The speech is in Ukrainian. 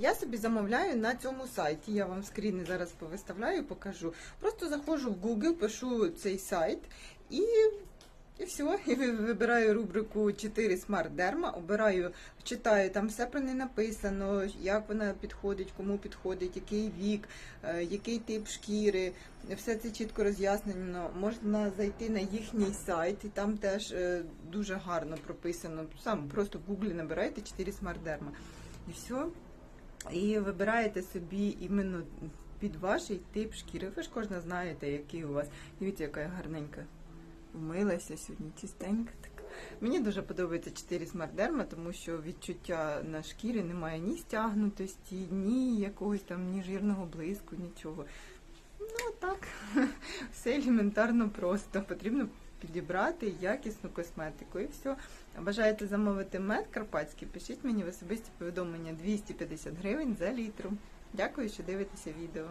Я собі замовляю на цьому сайті. Я вам скріни зараз повиставляю, покажу. Просто заходжу в Google, пишу цей сайт і. І все, і вибираю рубрику 4 Smart Derma, обираю, читаю, там все про неї написано, як вона підходить, кому підходить, який вік, е, який тип шкіри, все це чітко роз'яснено. Можна зайти на їхній сайт, і там теж е, дуже гарно прописано. Сам просто в Гуглі набираєте 4 Smart Derma. І все. І вибираєте собі іменно під ваш тип шкіри. Ви ж кожна знаєте, який у вас. Дивіться, яка я гарненька. Вмилася сьогодні чистенька. Так. Мені дуже подобається 4 Smart Derma, тому що відчуття на шкірі немає ні стягнутості, ні якогось там ні жирного блиску, нічого. Ну так, все елементарно просто. Потрібно підібрати якісну косметику і все. Бажаєте замовити мед карпатський? Пишіть мені в особисті повідомлення 250 гривень за літру. Дякую, що дивитеся відео.